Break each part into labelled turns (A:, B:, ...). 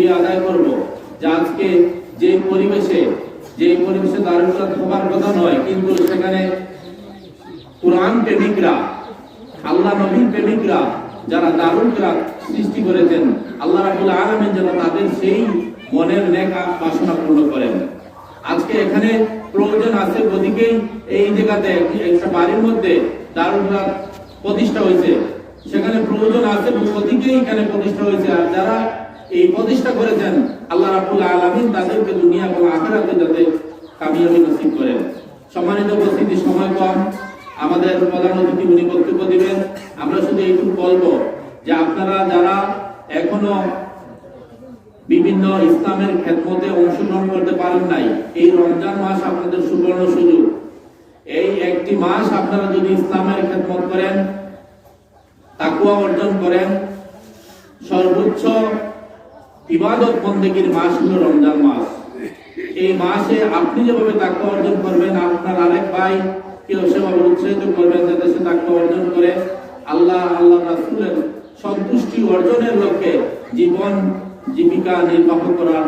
A: শুক্রিয়া আদায় করব। যে আজকে যে পরিবেশে যে পরিবেশে দারুণ হবার কথা নয়, কিন্তু সেখানে কোরআন প্রেমিকরা, আল্লাহ নবীর প্রেমিকরা, যারা দারুণ সৃষ্টি করেছেন, আল্লাহ রাবুল আলমিন যেন তাদের সেই মনের নেকা বাসনা পূর্ণ করেন। আজকে এখানে প্রয়োজন আছে ওদিকেই এই জায়গাতে একটা বাড়ির মধ্যে দারুণ প্রতিষ্ঠা হয়েছে। সেখানে প্রয়োজন আছে ওদিকেই এখানে প্রতিষ্ঠা হয়েছে। আর যারা এই প্রতিষ্ঠা করেছেন আল্লাহ রাবুল আলমিন, তাদেরকে দুনিয়া এবং আখেরাতে যাতে কামিয়াবি নসিব করেন। সম্মানিত উপস্থিতি, সময় কম। আমাদের প্রধান অতিথি উনি বক্তব্য দিবেন। আমরা শুধু এইটুকু বলব যে আপনারা যারা এখনও বিভিন্ন ইসলামের খেদমতে অংশগ্রহণ করতে পারেন নাই, এই রমজান মাস আপনাদের সুবর্ণ সুযোগ। এই একটি মাস আপনারা যদি ইসলামের খেদমত করেন, তাকুয়া অর্জন করেন, সর্বোচ্চ ইবাদত বন্দেগীর মাস হলো রমজান মাস। এই মাসে আপনি যেভাবে তাকুয়া অর্জন করবেন, আপনার আরেক ভাই কেউ সেভাবে উৎসাহিত করবেন যাতে সে তাকুয়া অর্জন করে। আল্লাহ আল্লাহ রাসূলের সন্তুষ্টি অর্জনের লক্ষ্যে জীবন, জীবিকা নির্বাহ করার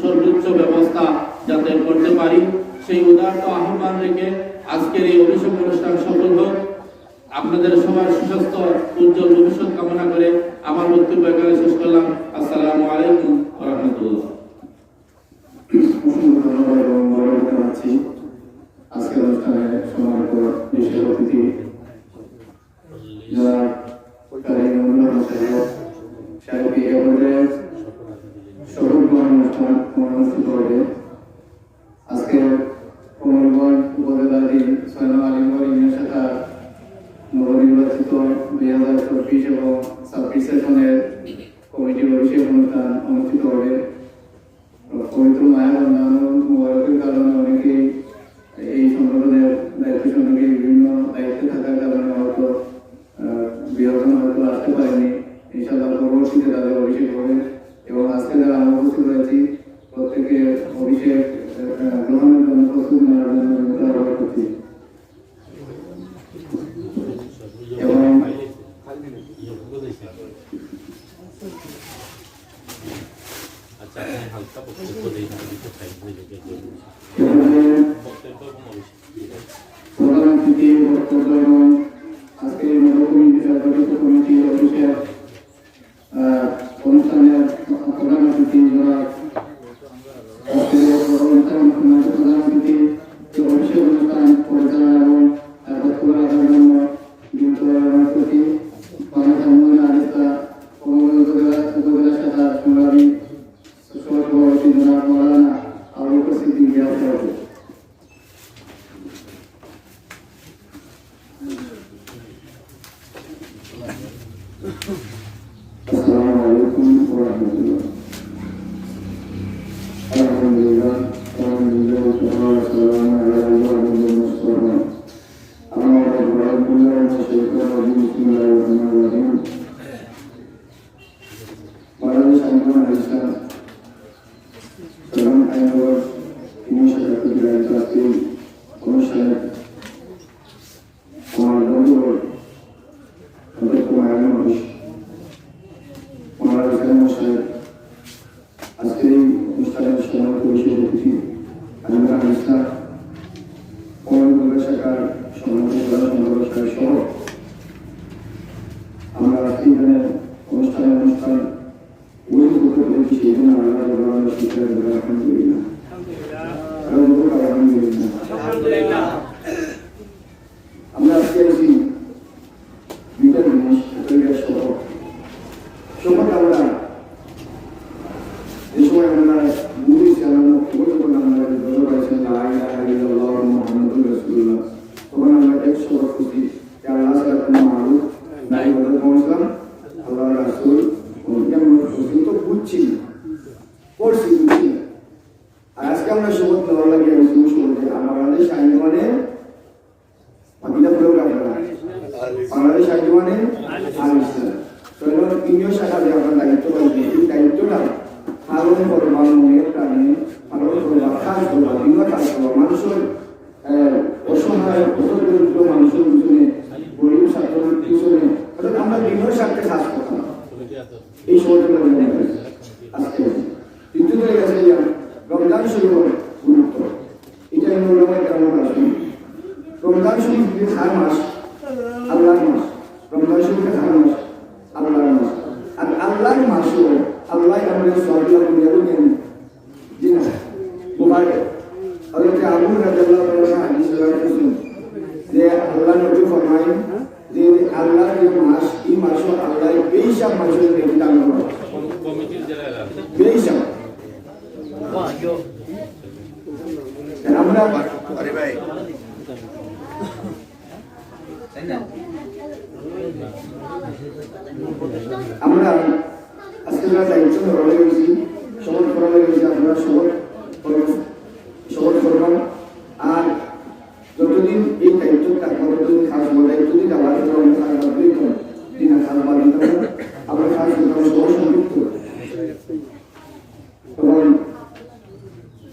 A: সর্বোচ্চ ব্যবস্থা যাতে করতে পারি। সেই উদার্ত আহ্বান রেখে আজকের এই অভিষেক অনুষ্ঠান সফল হোক। আপনাদের সবার সুস্বাস্থ্য, উজ্জ্বল ভবিষ্যৎ কামনা করে আমার বক্তব্য এখানে শেষ করলাম। আসসালামু আলাইকুম রহমতুল্লাহ।
B: সাহেবকে এবারে শহরগঞ্জ অনুষ্ঠান অনুষ্ঠিত হবে আজকে কোমলগঞ্জ উপজেলাধীন ছয় নং আলিমগড় ইউনিয়ন শাখা নবনির্বাচিত দুই হাজার চব্বিশ এবং ছাব্বিশ কমিটির অভিষেক অনুষ্ঠান অনুষ্ঠিত হবে। পবিত্র মায়ের অন্যান্য মোবারকের কারণে অনেকেই এই সংগঠনের দায়িত্ব সঙ্গে বিভিন্ন দায়িত্বে থাকার কারণে হয়তো আহ, বিভাজন হয়তো আসতে পারেনি। ইনশাআল্লাহ পরবর্তীতে তাদের অভিষেক হবে এবং আজকে যারা আমরা উপস্থিত হয়েছি প্রত্যেকে অভিষেক গ্রহণের জন্য প্রস্তুতি নেওয়ার জন্য করছি এবং
C: আচ্ছা আপনি হালকা বক্তব্য দিন আমি
B: warahmatullah Alhamdulillah Alhamdulillah warahmatullahi wabarakatuh Amma Alhamdulillah. অসদরিদ্র মানুষের পিছনে, গরিব ছাত্রের পিছনে অর্থাৎ আমরা বিভিন্ন স্বার্থে কাজ করতাম। এই সময়টা আজকে শরীফের গুরুত্ব। এটা হলো কেমন আছে রমজান শরীফ যে চার মাস, আল্লাহর মাস। রমজান শরীফের চার মাস, আল্লাহর মাস। আর আল্লাহর মাসও আল্লাহ আমাদের সবগুলো বুঝাবো নেন। জি না বুখারে হযরত আবু যে আল্লাহ যে আল্লাহর যে মাস এই মাসও আল্লাহ বেশাব মাসের নেকি দান করে
C: কমিটির যারা আছে
B: বেশাব আমরা আমরা আজকে যারা দায়িত্ব ধরা গেছি শপথ করা গেছি আপনারা শপথ শপথ করবেন আর যতদিন এই দায়িত্ব থাকব ততদিন খাস হব দায়িত্ব আবার আমরা দিন খাস বাদ দিতে আমরা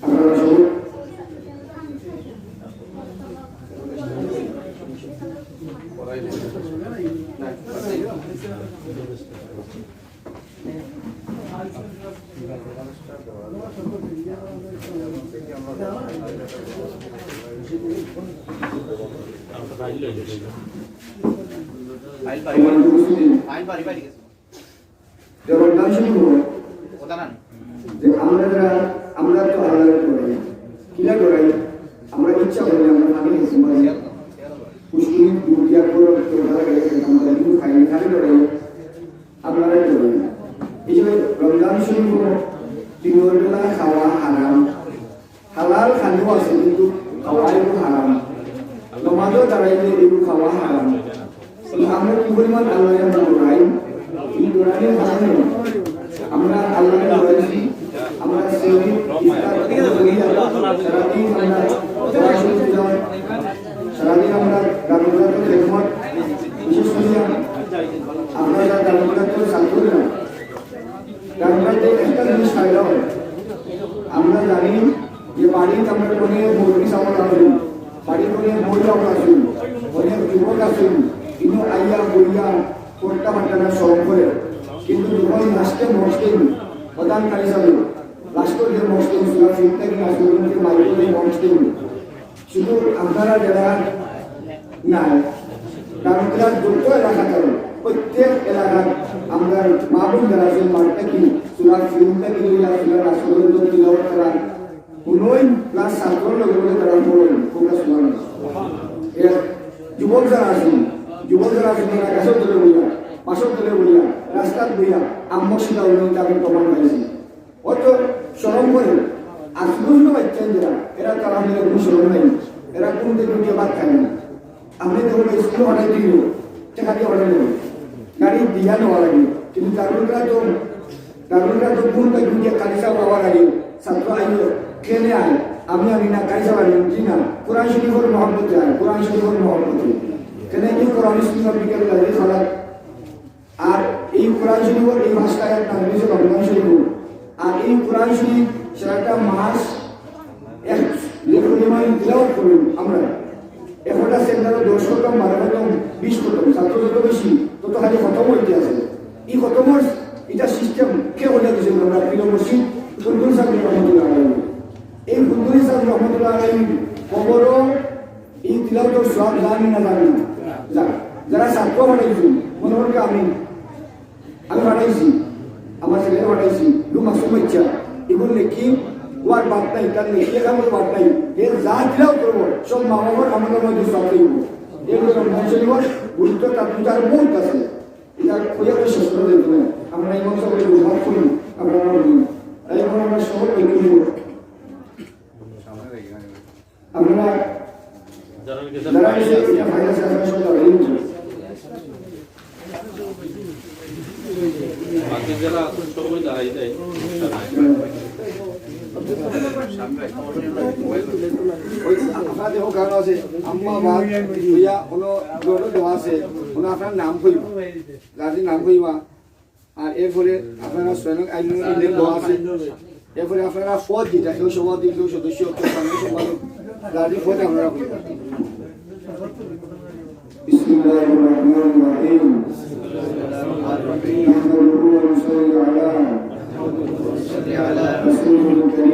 B: আপনারা সব
C: আমরা ফাইল লইলে
B: আমার তো করাই আমরা ইচ্ছা করি আমরা মানে পুষ্টি আমরা খাই খালি করাই আপনারা করি এই যে রমজান শুরু হলো তিনের বেলা খাওয়া হারাম হালাল খালেও আছে কিন্তু খাওয়া এগুলো হারাম নমাজও দাঁড়াইলে এগুলো খাওয়া হারাম আমরা কি পরিমাণ আল্লাহ আমরা দৌড়াই এই দৌড়ানোর কারণে আমরা আল্লাহ দৌড়াইছি আমরা সেই সারাদিন আমরা পড়াশোনা ছিলাম সারাদিন আমরা গানগুলাতে খেদমত বিশেষ করে আমরা যারা গানগুলাতে ছাত্ররা গানগুলাতে একটা জিনিস ফায়দা হয় আমরা জানি যে বাড়িতে আমরা অনেক মুরগি সামল আসুন বাড়ির অনেক মহিলা আসুন অনেক যুবক আসুন কিন্তু আইয়া বইয়া কোনটা মাটানা সব করে কিন্তু লাস্টে মস্তিন প্রধানকারী হিসাবে লাস্টের যে মস্তিন সুরা ফিরতে গিয়ে আসুন যে মাইকের যে মস্তিন শুধু আপনারা যারা নাই এরা যত এলাকা কারণ প্রত্যেক এলাকার আমরা মা বোন যারা আছেন মাঠটা কি সুরা ফিল্মটা কি লইয়া সুরা তো তিলাওয়াত করা কোনোই ক্লাস ছাত্র লগে তারা পড়েন তোমরা শোনা এর যুবক যারা আছেন যুবক যারা আছেন তারা গাছের তলে বইয়া পাশের তলে বইয়া রাস্তার বইয়া আম্মক সিধা উন্নয়ন আমি প্রমাণ পাইছি অত সরম করে আর শুধু বাচ্চান যারা এরা তারা মিলে কোনো সরম নাই, এরা কোন দিকে বাদ খায় না। আপনি দেখুন স্কুল অর্ডার দিল টাকা অর্ডার দেবো। গাড়ি দিয়া নেওয়া লাগে, কিন্তু দারুণরা তো দারুণরা তো কোনটা ঢুকিয়ে কালিসা পাওয়ার আগে ছাত্র আইলো, খেলে আয়, আমি আমি না কালিসা পারি জি না, কোরআন শরীফের মহব্বত যায়, কোরআন শরীফের মহব্বত কেন কি কোরআন শরীফের বিকেল লাগে আর এই কোরআন শরীফের এই মাসটা একটা হয়েছে রমজান শরীফ আর এই কোরআন শরীফ একটা মাস এক পরিমাণ দিলাও আমরা। একটা সেন্টারে দশ বারো শতম বিশ ছাত্র যত বেশি, তত খালি খতম হইতে আছে। এই খতমর এটা সিস্টেম কে বলে দিয়েছে আমরা? প্রিয় মসজিদ কুন্দুল সাহেব রহমতুল্লাহ আলাই এই কুন্দুল সাহেব রহমতুল্লাহ আলাই খবরও এই তিলাওতর সব জানি না জানি যারা ছাত্র পাঠাইছি মনে করি আমি? আমি পাঠাইছি, আমার ছেলে পাঠাইছি। মাসুম ইচ্ছা এগুলো নাকি ওয়ার বাদ নাই তার নেকি আমার বাদ নাই? এ যা দিলেও করব সব মা বাবার আমাদের মধ্যে সব দিব। এগুলো মঞ্চলিবার গুরুত্ব তার পূজার বহুত আছে। এটা কইয়া তো শেষ করে দিতে আমরা এই মঞ্চ করে ব্যবহার করি আমরা তাই এখন আমরা সব ঐক্য নিব। আপনারা
C: যারা গেছে
B: যারা এসে এটা ভাইরাস আছে সব দাঁড়িয়ে
C: বাকি যারা আছেন সবাই দাঁড়াই দেয়
B: ওই আপনার দেখো গান আছে আম্মা বাদ হইয়া কোনো জোরও দেওয়া আছে কোনো আপনার নাম কইব গাড়ির নাম কইবা আর এরপরে আপনারা স্বয়ং আইন ইলেক দেওয়া আছে এরপরে আপনারা পদ দিটা কেউ সভাপতি কেউ সদস্য কেউ সঙ্গে সম্পাদক গাড়ির পদ আপনারা কইবা بسم الله الرحمن الرحيم نحمده ونصلي على رسوله الكريم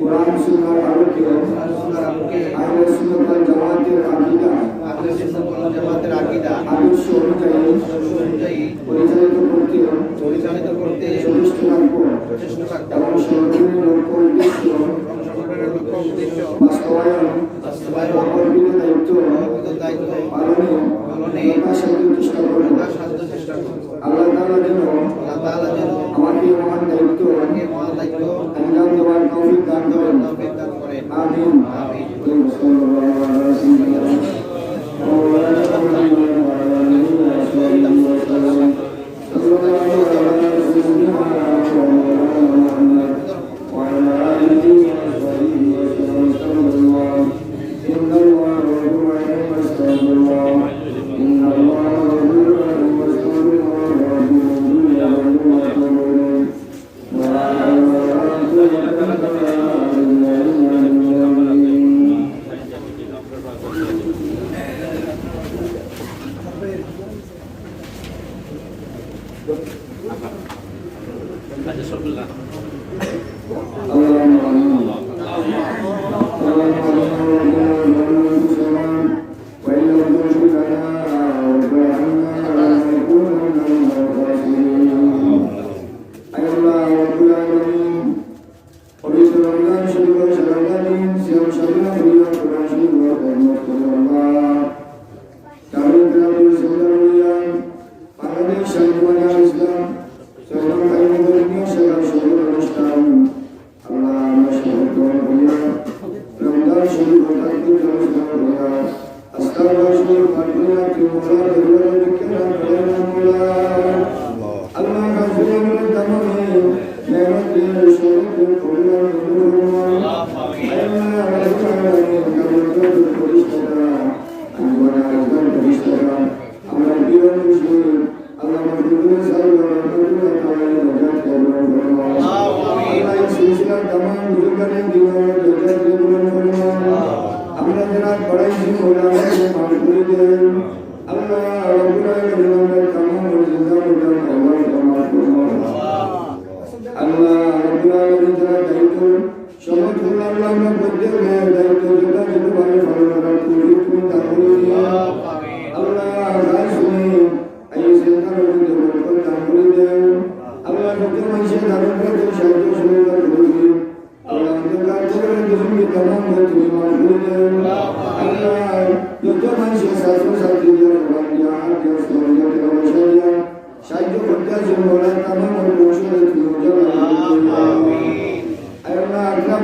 B: কোরআন সুন্নাহর আলোকে আহলে সুন্নাত ওয়াল জামাতের আকীদা
D: আহলে সুন্নাত ওয়াল জামাতের
B: আদর্শ অনুযায়ী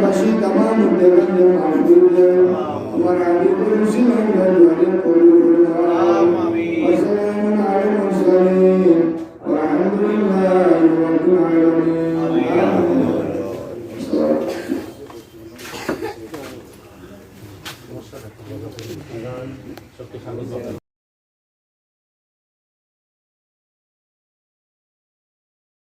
B: বাসী তামাম দেবেন্দ্র মাহবুব আমার আলী কুরুসি মঙ্গল আলী
C: কুরুসি Gracias.